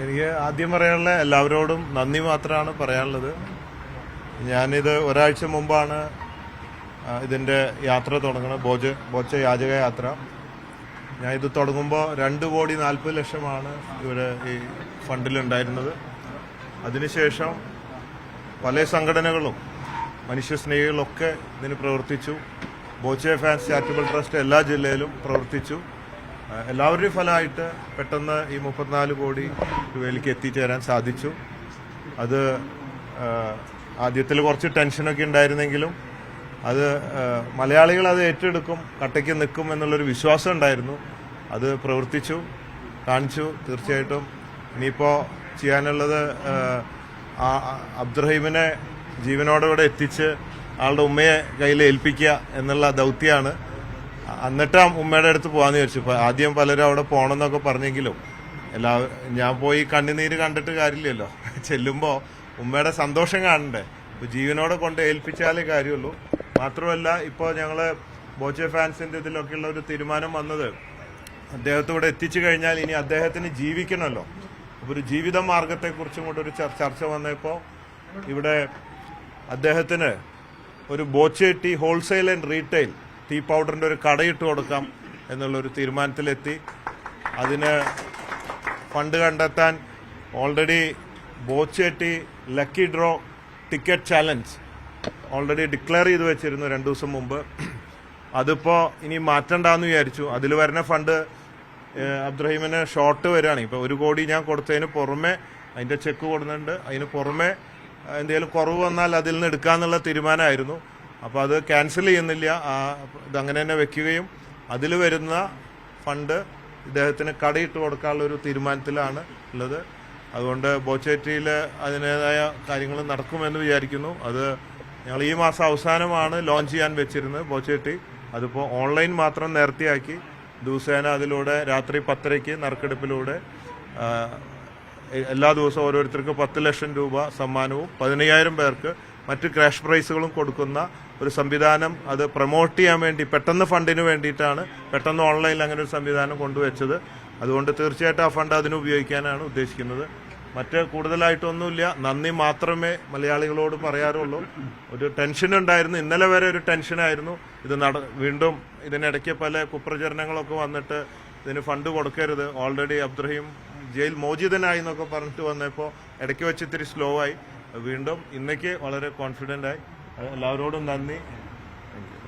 എനിക്ക് ആദ്യം പറയാനുള്ള എല്ലാവരോടും നന്ദി മാത്രമാണ് പറയാനുള്ളത്. ഞാനിത് ഒരാഴ്ച മുമ്പാണ് ഇതിന്റെ യാത്ര തുടങ്ങുന്നത് ബോജ ബോച്ച യാചക യാത്ര. ഞാൻ ഇത് തുടങ്ങുമ്പോൾ രണ്ട് കോടി നാൽപ്പത് ലക്ഷമാണ് ഇവിടെ ഈ ഫണ്ടിലുണ്ടായിരുന്നത്. അതിനുശേഷം പല സംഘടനകളും മനുഷ്യസ്നേഹികളൊക്കെ ഇതിന് പ്രവർത്തിച്ചു. ബോച്ചെ ഫാൻസ് ചാരിറ്റബിൾ ട്രസ്റ്റ് എല്ലാ ജില്ലയിലും പ്രവർത്തിച്ചു. എല്ലാവരുടെയും ഫലമായിട്ട് പെട്ടെന്ന് ഈ മുപ്പത്തിനാല് കോടി രൂപയിലേക്ക് എത്തിച്ചേരാൻ സാധിച്ചു. അത് ആദ്യത്തിൽ കുറച്ച് ടെൻഷനൊക്കെ ഉണ്ടായിരുന്നെങ്കിലും അത് മലയാളികൾ അത് ഏറ്റെടുക്കും കട്ടയ്ക്ക് നിൽക്കും എന്നുള്ളൊരു വിശ്വാസം ഉണ്ടായിരുന്നു. അത് പ്രവർത്തിച്ചു കാണിച്ചു തീർച്ചയായിട്ടും. ഇനിയിപ്പോൾ ചെയ്യാനുള്ളത് അബ്ദുറഹീമിനെ ജീവനോടെ എത്തിച്ച് ആളുടെ ഉമ്മയെ കയ്യിൽ ഏൽപ്പിക്കുക എന്നുള്ള ദൗത്യമാണ്. എന്നിട്ട് ഉമ്മയുടെ അടുത്ത് പോകാന്ന് വിചാരിച്ചു. ആദ്യം പലരും അവിടെ പോകണമെന്നൊക്കെ പറഞ്ഞെങ്കിലും എല്ലാ ഞാൻ പോയി കണ്ണുനീര് കണ്ടിട്ട് കാര്യമില്ലല്ലോ. ചെല്ലുമ്പോൾ ഉമ്മയുടെ സന്തോഷം കാണണ്ടേ? ഇപ്പോൾ ജീവനോടെ കൊണ്ട് ഏൽപ്പിച്ചാലേ കാര്യമുള്ളൂ. മാത്രമല്ല ഇപ്പോൾ ഞങ്ങൾ ബോച്ചെ ഫാൻസിന്റെ ഇതിലൊക്കെയുള്ള ഒരു തീരുമാനം വന്നത് അദ്ദേഹത്തോടെ എത്തിച്ചു കഴിഞ്ഞാൽ ഇനി അദ്ദേഹത്തിന് ജീവിക്കണമല്ലോ. അപ്പോൾ ഒരു ജീവിത മാർഗത്തെക്കുറിച്ചും കൂടെ ഒരു ചർ- ചർച്ച വന്നപ്പോൾ ഇവിടെ അദ്ദേഹത്തിന് ഒരു Boche tea wholesale and retail tea പൗഡറിന്റെ ഒരു കടയിട്ട് കൊടുക്കാം എന്നുള്ളൊരു തീരുമാനത്തിലെത്തി. അതിന് ഫണ്ട് കണ്ടെത്താൻ already Boche tea lucky draw ticket challenge already declare ചെയ്ത് വെച്ചിരുന്നു രണ്ട് ദിവസം മുമ്പ്. അതിപ്പോൾ ഇനി മാറ്റണ്ടെന്ന് വിചാരിച്ചു. അതിൽ വരുന്ന ഫണ്ട് അബ്ദുറഹീമിന് ഷോർട്ട് വരികയാണ്. ഇപ്പോൾ ഒരു കോടി ഞാൻ കൊടുത്തതിന് പുറമെ അതിന്റെ ചെക്ക് കൊടുക്കുന്നുണ്ട്. അതിന് പുറമെ എന്തെങ്കിലും കുറവ് വന്നാൽ അതിൽ നിന്ന് എടുക്കാമെന്നുള്ള തീരുമാനമായിരുന്നു. അപ്പോൾ അത് ക്യാൻസൽ ചെയ്യുന്നില്ല. ആ, അങ്ങനെ തന്നെ വെക്കുകയും അതിൽ വരുന്ന ഫണ്ട് ഇദ്ദേഹത്തിന് കടയിട്ട് കൊടുക്കാനുള്ള ഒരു തീരുമാനത്തിലാണ് ഉള്ളത്. അതുകൊണ്ട് ബോച്ചേറ്റിയിൽ അതിന്റെതായ കാര്യങ്ങൾ നടക്കുമെന്ന് വിചാരിക്കുന്നു. അത് ഞങ്ങൾ ഈ മാസം അവസാനമാണ് ലോഞ്ച് ചെയ്യാൻ വെച്ചിരുന്നത് ബോച്ചേട്ടി. അതിപ്പോൾ ഓൺലൈൻ മാത്രം നേരത്തെയാക്കി ദിവസേന അതിലൂടെ രാത്രി പത്തരയ്ക്ക് നറുക്കെടുപ്പിലൂടെ എല്ലാ ദിവസവും ഓരോരുത്തർക്ക് പത്ത് ലക്ഷം രൂപ സമ്മാനവും പതിനയ്യായിരം പേർക്ക് മറ്റ് ക്യാഷ് പ്രൈസുകളും കൊടുക്കുന്ന ഒരു സംവിധാനം അത് പ്രൊമോട്ട് ചെയ്യാൻ വേണ്ടി പെട്ടെന്ന് ഫണ്ടിന് വേണ്ടിയിട്ടാണ് പെട്ടെന്ന് ഓൺലൈനിൽ അങ്ങനെ ഒരു സംവിധാനം കൊണ്ടുവച്ചത്. അതുകൊണ്ട് തീർച്ചയായിട്ടും ആ ഫണ്ട് അതിന് ഉപയോഗിക്കാനാണ് ഉദ്ദേശിക്കുന്നത്. മറ്റ് കൂടുതലായിട്ടൊന്നുമില്ല. നന്ദി മാത്രമേ മലയാളികളോട് പറയാറുള്ളൂ. ഒരു ടെൻഷൻ ഉണ്ടായിരുന്നു ഇന്നലെ വരെ ഒരു ടെൻഷനായിരുന്നു. ഇത് നട വീണ്ടും ഇതിനിടയ്ക്ക് പല കുപ്രചരണങ്ങളൊക്കെ വന്നിട്ട് ഇതിന് ഫണ്ട് കൊടുക്കരുത്. ഓൾറെഡി അബ്ദുറഹീം ജയിൽ മോചിതനായി എന്നൊക്കെ പറഞ്ഞിട്ട് വന്നപ്പോൾ ഇടയ്ക്ക് വെച്ച് ഇത്തിരി സ്ലോ ആയി. വീണ്ടും ഇന്നേക്ക് വളരെ കോൺഫിഡന്റായി എല്ലാവരോടും നന്ദി.